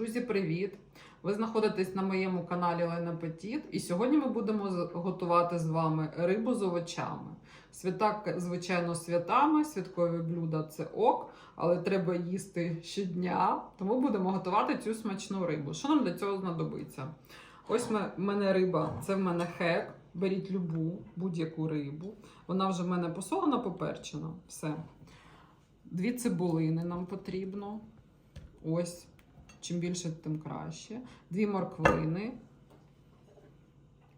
Друзі, привіт! Ви знаходитесь на моєму каналі Лена Петіт, і сьогодні ми будемо готувати з вами рибу з овочами. Свята, звичайно, святами, святкові блюда це ок, але треба їсти щодня, тому будемо готувати цю смачну рибу. Що нам для цього знадобиться? Ось в мене риба, це в мене хек. Беріть любу, будь-яку рибу. Вона вже в мене посолена, поперчена. Все. Дві цибулини нам потрібно. Ось. Чим більше, тим краще. Дві морквини,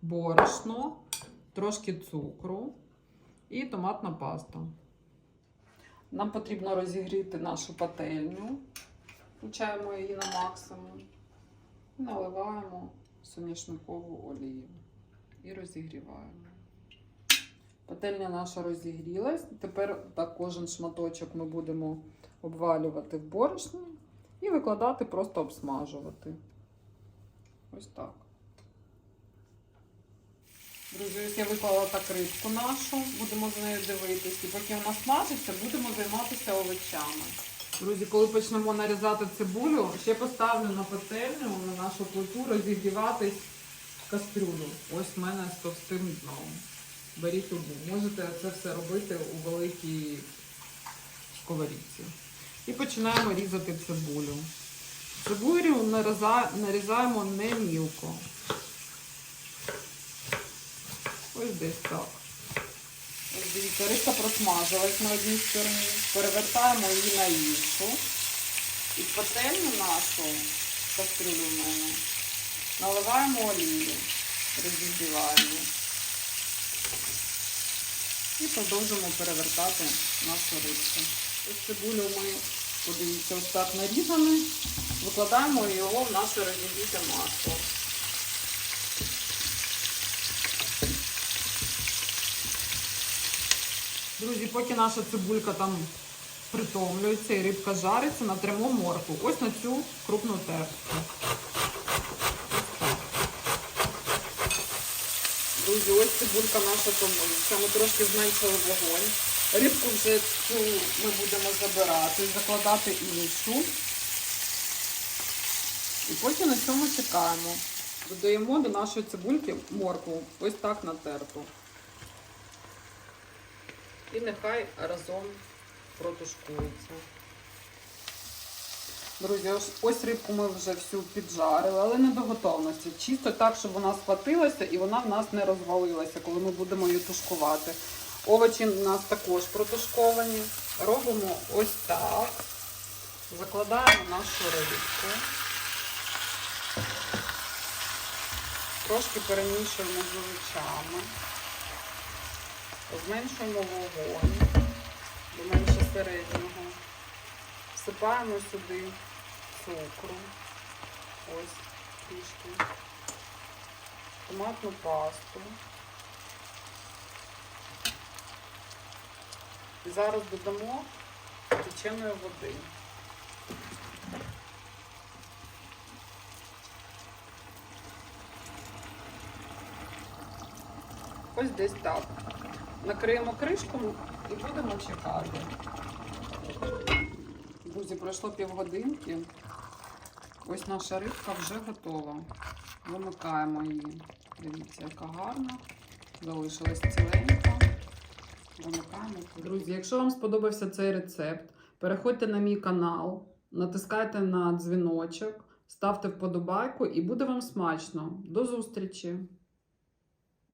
борошно, трошки цукру і томатна паста. Нам потрібно розігріти нашу пательню. Включаємо її на максимум. Наливаємо соняшникову олію. І розігріваємо. Пательня наша розігрілась. Тепер так кожен шматочок ми будемо обвалювати в борошні і викладати, просто обсмажувати. Ось так. Друзі, ось я виклала так рибку нашу, будемо з нею дивитися. І поки вона смажиться, будемо займатися овочами. Друзі, коли почнемо нарізати цибулю, ще поставлю на пательню на нашу плиту розігріватись кастрюлю. Ось в мене з товстим дном. Беріть любу. Можете це все робити у великій сковорідці. І починаємо різати цибулю. Цибулю нарізаємо не мілко. Ось десь так. Ось дивіться, рибка просмажилась на одній стороні. Перевертаємо її на іншу. І пательню нашу кастрюлю в мене наливаємо олію, розігріваємо. І продовжуємо перевертати нашу рибку. Цибулю ми, подивіться, ось так нарізали. Викладаємо його в наше розігріте масло. Друзі, поки наша цибулька там притомлюється і рибка жариться, натримо морку. Ось на цю крупну терку. Друзі, ось цибулька наша томиться. Ми трошки зменшили вогонь. Рибку вже цю ми будемо забирати, закладати іншу. І потім на цьому чекаємо. Додаємо до нашої цибульки моркву. Ось так натерту. І нехай разом протушкується. Друзі, ось, рибку ми вже всю піджарили, але не до готовності. Чисто так, щоб вона схватилася і вона в нас не розвалилася, коли ми будемо її тушкувати. Овочі у нас також протушковані. Робимо ось так. Закладаємо нашу рибку. Трошки перемішуємо з овочами. Зменшуємо вогонь до менше середнього. Всипаємо сюди цукру. Ось трішки. Томатну пасту. І зараз додамо печеної води. Ось десь так. Накриємо кришку і будемо чекати. Друзі, пройшло півгодинки. Ось наша рибка вже готова. Вимикаємо її. Дивіться, яка гарна. Залишилась ціленька. Вимикаємо. Друзі, якщо вам сподобався цей рецепт, переходьте на мій канал, натискайте на дзвіночок, ставте вподобайку і буде вам смачно. До зустрічі!